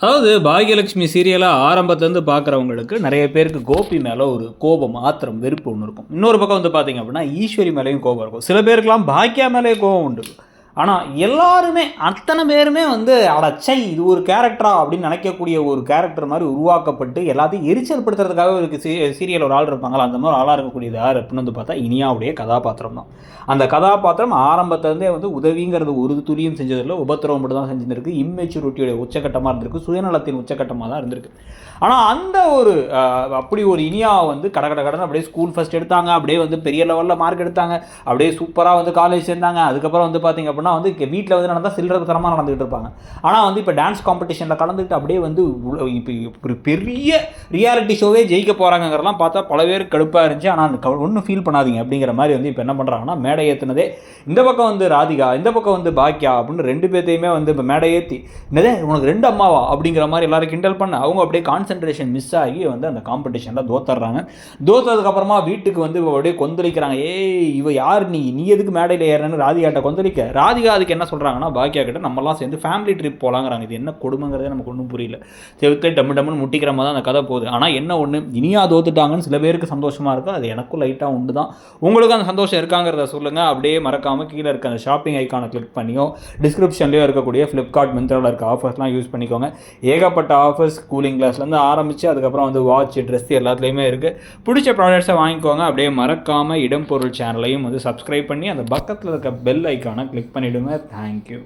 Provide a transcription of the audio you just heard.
அதாவது பாகியலட்சுமி சீரியலாக ஆரம்பத்துலேருந்து பார்க்குறவங்களுக்கு நிறைய பேருக்கு கோபி மேலே ஒரு கோபம் ஆத்திரம் வெறுப்பு ஒன்று இருக்கும். இன்னொரு பக்கம் வந்து பார்த்தீங்க அப்படின்னா ஈஸ்வரி மேலேயும் கோபம் இருக்கும். சில பேருக்கெலாம் பாக்கியா மேலேயும் கோபம் உண்டு. ஆனால் எல்லாருமே அத்தனை பேருமே வந்து அடச்சை இது ஒரு கேரக்டரா அப்படின்னு நினைக்கக்கூடிய ஒரு கேரக்டர் மாதிரி உருவாக்கப்பட்டு எல்லாத்தையும் எரிச்சல் படுத்துறதுக்காக ஒரு சீ சீரியல் ஒரு ஆள் இருப்பாங்களா அந்த மாதிரி ஆளாக இருக்கக்கூடியது யார் அப்படின்னு வந்து பார்த்தா இனியாவுடைய கதாபாத்திரம் தான். அந்த கதாபாத்திரம் ஆரம்பத்துலேருந்தே வந்து உதவிங்கிறது ஒரு துளியும் செஞ்சதில்லை உபத்திரவம் மட்டும் தான் செஞ்சுருக்கு இம்மெச்சூரிட்டியோட உச்சக்கட்டமாக இருந்திருக்கு சுயநலத்தின் உச்சக்கட்டமாக தான் இருந்திருக்கு. ஆனால் அந்த ஒரு அப்படி ஒரு இனியாவை வந்து கட கட கடன்னு அப்படியே ஸ்கூல் ஃபஸ்ட் எடுத்தாங்க அப்படியே வந்து பெரிய லெவலில் மார்க் எடுத்தாங்க அப்படியே சூப்பராக வந்து காலேஜ் சேர்ந்தாங்க அதுக்கப்புறம் வந்து பார்த்திங்க அப்படின்னா வந்து வீட்டில் வந்து நடந்தால் சில்லற தரமாக நடந்துகிட்டு இருப்பாங்க. ஆனால் வந்து இப்போ டான்ஸ் காம்படிஷனில் கலந்துக்கிட்டு அப்படியே வந்து உள்ள- இப்போ ஒரு பெரிய ரியாலிட்டி ஷோவே ஜெயிக்க போகிறாங்கிறதெல்லாம் பார்த்தா பல பேர் கடுப்பாக இருந்துச்சு. ஆனால் அந்த ஒன்றும் ஃபீல் பண்ணாதீங்க அப்படிங்கிற மாதிரி வந்து இப்போ என்ன பண்ணுறாங்கன்னா மேடை ஏற்றுனதே இந்த பக்கம் வந்து ராதிகா இந்த பக்கம் வந்து பாக்கியா அப்படின்னு ரெண்டு பேர்த்தையுமே வந்து இப்போ மேடை ஏற்றி என்னதே உனக்கு ரெண்டு அம்மாவா அப்படிங்கிற மாதிரி எல்லாரும் கிண்டல் பண்ண அவங்க அப்படியே கான்சென்ட்ரேஷன் மிஸ் ஆகி வந்து அந்த காம்படிஷனில் தோத்துறாங்க தோத்ததுக்கப்புறமா வீட்டுக்கு வந்து அப்படியே கொந்தளிக்கிறாங்க. ஏய் இவ யார் நீ? நீ எதுக்கு மேடையில் ஏறணும்னு ராதிகாட்ட கொந்தளிக்க? ராதிகா அதுக்கு என்ன சொல்கிறாங்கன்னா பாக்கியா கிட்ட நம்மலாம் சேர்ந்து ஃபேமிலி ட்ரிப் போகலாங்கிறாங்க இது என்ன கொடுமைங்கிறதே நமக்கு ஒன்றும் புரியல. செவுத்து டம்மு டம்முன்னு முட்டிக்கிற மாதிரி தான் அந்த கதை போகுது. ஆனால் என்ன ஒன்று இனியா தோத்துட்டாங்கன்னு சில பேருக்கு சந்தோஷமாக இருக்கும் அது எனக்கும் லைட்டாக உண்டு தான். உங்களுக்கு அந்த சந்தோஷம் இருக்காங்கிறத சொல்லுங்கள் அப்படியே மறக்காமல் கீழே இருக்க அந்த ஷாப்பிங் ஐக்கானை கிளிக் பண்ணியோ டிஸ்கிரிப்ஷன்லேயோ இருக்கக்கூடிய ஃப்ளிப்கார்ட் மிந்த்ராவில் இருக்க ஆஃபர்ஸ்லாம் யூஸ் பண்ணிக்கோங்க. ஏகப்பட்ட ஆஃபர்ஸ் கூலிங் கிளாஸ்லேருந்து ஆரம்பித்து அதுக்கப்புறம் வந்து வாட்ச் ட்ரெஸ் எல்லாத்துலேயுமே இருக்குது பிடிச்ச ப்ராடக்ட்ஸை வாங்கிக்கோங்க. அப்படியே மறக்காமல் இடம் பொருள் சேனலையும் வந்து சப்ஸ்கிரைப் பண்ணி அந்த பக்கத்தில் இருக்க பெல் ஐக்கானை கிளிக் பண்ணிவிடுங்க தேங்க்யூ